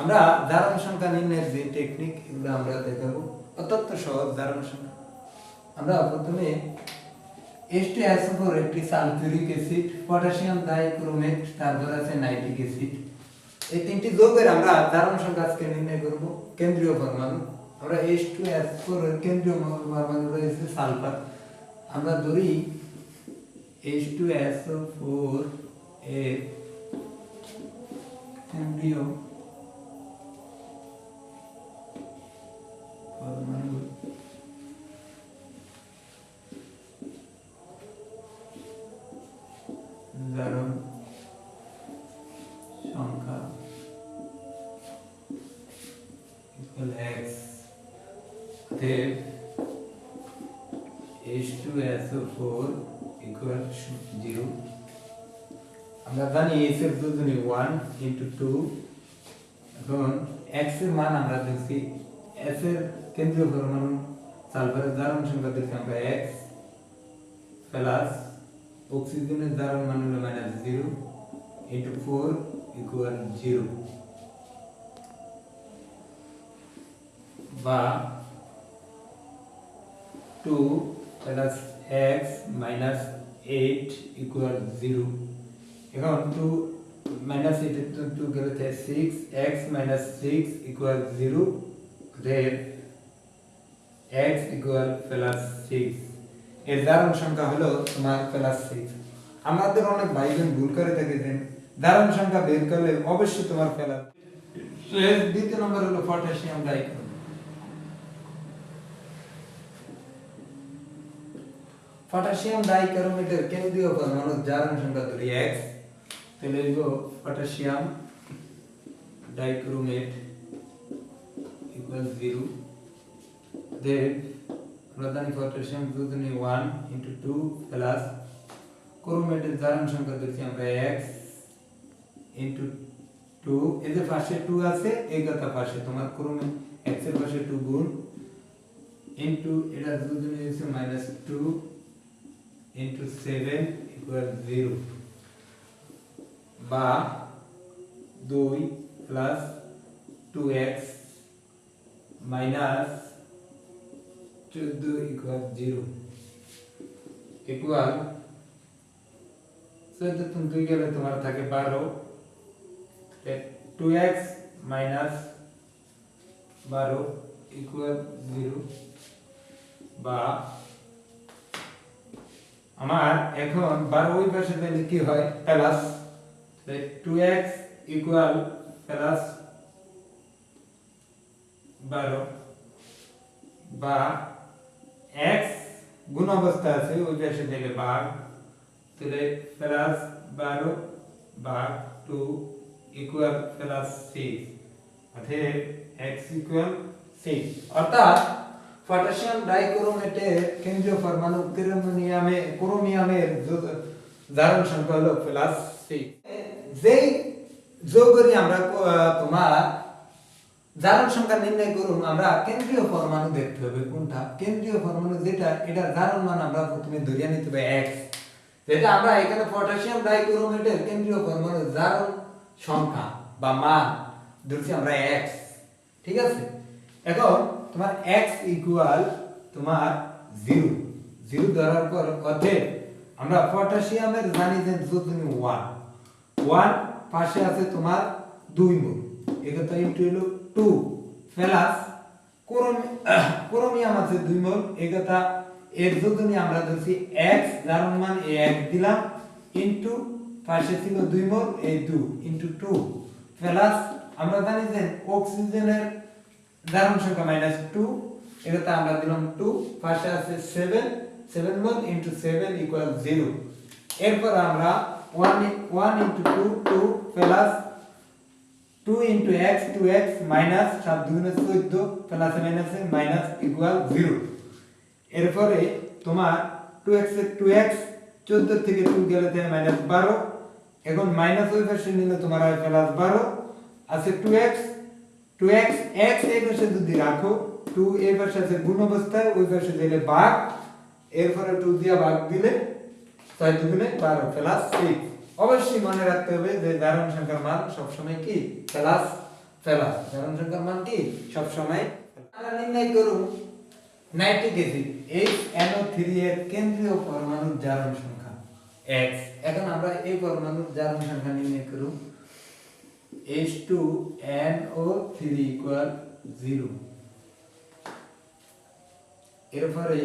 আমরা জারণ সংখ্যা নির্ণয়ের যে টেকনিক এগুলো আমরা দেখাবো, অত্যন্ত সহজ জারণ সংখ্যা। আমরা প্রথমে H2SO4 একটি সালফিউরিক অ্যাসিড, পটাশিয়াম ডাইক্রোমেট তারপর আছে নাইট্রিক অ্যাসিড। এই তিনটি যৌগের আমরা জারণ সংখ্যা আজকে নির্ণয় করব, কেন্দ্রীয় পরমাণু। আমরা H2SO4 এর কেন্দ্রীয় পরমাণু রয়েছে সালফার। আমরা ধরি H2SO4 এর কেন্দ্রীয় পরমাণু জারণ সংখ্যা equal x. অতএব H2SO4 equal 0 আমরা জানি s এর দুজনে 1 into 2 এখন x এর মান আমরা দেখছি, s এর কেন্দ্রীয় পরমাণু সালফারের জারণ সংখ্যা দেখছি আমরা x প্লাস অক্সিজেনের জারণ মান হলো minus zero into four equal zero বা two plus x minus eight equal zero এখন টু মাইনাস এইট টু গেলে six x minus six equal zero অতএব এক্স ইকুয়াল প্লাস সিক্স এর দারুণ সংখ্যা হলো তোমার প্লাস সিক্স আমাদের অনেক ভাই ভুল করে থাকে যে দারুণ সংখ্যা বের করলে অবশ্যই তোমার প্লাস দ্বিতীয় নম্বর হলো পটাশিয়াম ডাইক্রোমেট পটাশিয়াম ডাইক্রোমেটের কেন্দ্রীয় পরমাণু জারণ সংখ্যা ধরি x তাহলে হইব পটাশিয়াম, ডাইক্রোমেট ইকুয়াল 0 দেন আমরা পটাশিয়াম দুজনে 1 ইনটু 2 প্লাস ক্রোমেটের জারণ সংখ্যা ধরছি আমরা x ইনটু 2 এই যে পাশে 2 আছে, এই কথা পাশে তোমার ক্রোমেট x এর পাশে 2 গুণ ইনটু এটা দুজনে হচ্ছে মাইনাস 2 ইনটু 7 ইকুয়াল 0 বা 2 প্লাস 2x মাইনাস চোদ্দ ইকুয়াল জিরো ইকুয়াল চোদ্দ দুই গেলে তোমার থাকে বারো। টু এক্স মাইনাস বারো ইকুয়াল জিরো বা আমার এখন বারো ওই পাশে দিলে কি হয়? Plus two x equal plus বারো বা x গুণ অবস্থা আছে, ওই পাশে দিলে ভাগ তাহলে প্লাস বারো ভাগ টু ইকুয়াল প্লাস সিক্স অতএব x ইকুয়াল সিক্স অর্থাৎ পটাশিয়াম ডাইক্রোমেটের কেন্দ্রীয় পরমাণু ক্রোমিয়ামে ক্রোমিয়ামের জারণ সংখ্যা হলো প্লাস সিক্স যেই যৌগরি আমরা তোমার জারণ সংখ্যা নির্ণয় করুন, আমরা কেন্দ্রীয় পরমাণু দেখতে হবে কোনটা? কেন্দ্রীয় পরমাণু যেটা, এটা জারণ মান আমরা প্রথমে ধরিয়ে নিতে হবে x যেটা আমরা এখানে পটাশিয়াম ডাইক্রোমেটের কেন্দ্রীয় পরমাণু জারণ সংখ্যা বা মান ধরছি আমরা x ঠিক আছে? এখন তোমার x ইকুয়াল তোমার 0 0 ধরার পর অতএব আমরা পটাশিয়ামের জানি যে যোজনী 1 1 পাশে আছে তোমার 2 মোল। এগুলো ইনটু হলো 2 প্লাস ক্রোমিয়াম আছে 2 মোল এগুলো এর যোজনী আমরা ধরছি x, যার মান এ 1 দিলাম, ইনটু পাশে ছিল 2 মোল, এই 2 ইনটু টু প্লাস আমরা জানি যে অক্সিজেনের জারণ সংখ্যা মাইনাস টু এটাতে আমরা দিলাম টু পাশে আছে 7 7 mole, into seven equal zero এরপর আমরা 1 1 into 2 2 plus two into x two x minus দুগুণে চোদ্দ প্লাসে মাইনাসে মাইনাস ইকুয়াল জিরো এরপরে তোমার টু এক্স টু এক্স থেকে টু গেলে থেকে মাইনাস বারো। এখন মাইনাস ওই পাশে নিলে তোমার হয় প্লাস বারো। আছে two x two x x এই পাশে যদি রাখো টু এই পাশে আছে গুণ অবস্থায়, ওই পাশে দিলে ভাগ এরপরে টু দিয়ে ভাগ দিলে ছয় দুগুণে বারো প্লাস সিক্স অবশ্যই মনে রাখতে হবে যে দারুণ সংখ্যার মান সবসময় কি? Plus plus. দারুণ সংখ্যার মান কি? সবসময় আমরা নির্ণয় করুন। Nitric acid H N O three এর কেন্দ্রীয় পরমাণুর জারণ সংখ্যা। এক্স এখন আমরা এই পরমাণুর জারণ সংখ্যা নির্ণয় করুন। H two N O three equal zero এরপরে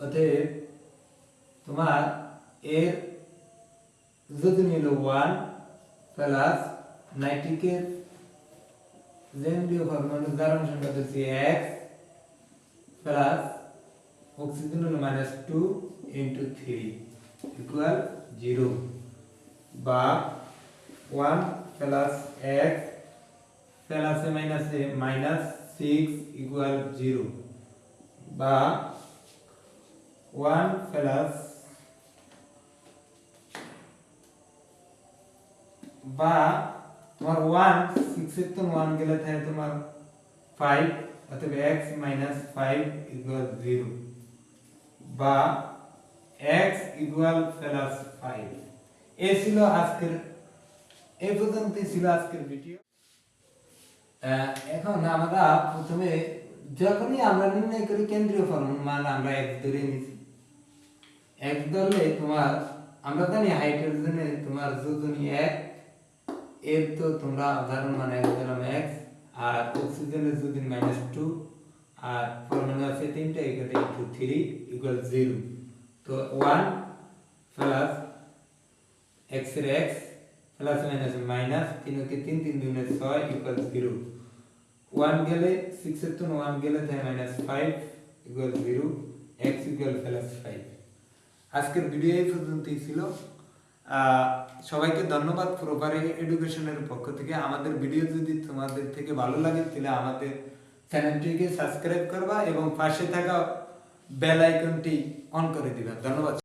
অতএব তোমার এর যদি নিল ওয়ান প্লাস নাইট্রিকের জেন্দ্রীয় পরমাণুর জারণ সংখ্যা হচ্ছে এক্স প্লাস অক্সিজেন হলো minus two into three equal zero বা ওয়ান প্লাস এক্স প্লাসে মাইনাসে মাইনাস সিক্স ইকুয়াল জিরো বা ওয়ান প্লাস বা তোমার ওয়ান সিক্স এর তো ওয়ান গেলে থাকে তোমার ফাইভ অতএব x minus five equal zero বা এক্স ইকুয়াল প্লাস ফাইভ এ ছিল আজকের এই পর্যন্তই ছিল আজকের ভিডিও এখন আমরা প্রথমে যখনই আমরা নির্ণয় করি কেন্দ্রীয় ফর্মুলা মান আমরা এক ধরে নিছি। এক ধরলে তোমার, আমরা জানি হাইড্রোজেনে তোমার যোজনী এক এর তো তোমরা উদাহরণ মানে ধরলাম এক্স আর অক্সিজেনের যোজনী মাইনাস টু আর ফর্মুলা আছে তিনটা, এখানে ইন্টু থ্রি ইকুয়াল জিরো তো ওয়ান প্লাস এক্সের এক্স প্লাস মাইনাস মাইনাস তিনকে তিন তিন দুগুণে ছয় ইকুয়াল জিরো ওয়ান গেলে সিক্স এর তো ওয়ান গেলে তাই minus five equal zero x equal plus five আজকের ভিডিও এই পর্যন্তই ছিল। সবাইকে ধন্যবাদ প্রোপারি এডুকেশনের পক্ষ থেকে। আমাদের ভিডিও যদি তোমাদের থেকে ভালো লাগে, তাহলে আমাদের চ্যানেলটিকে সাবস্ক্রাইব করবা এবং পাশে থাকা বেল আইকনটি অন করে দিবা। ধন্যবাদ।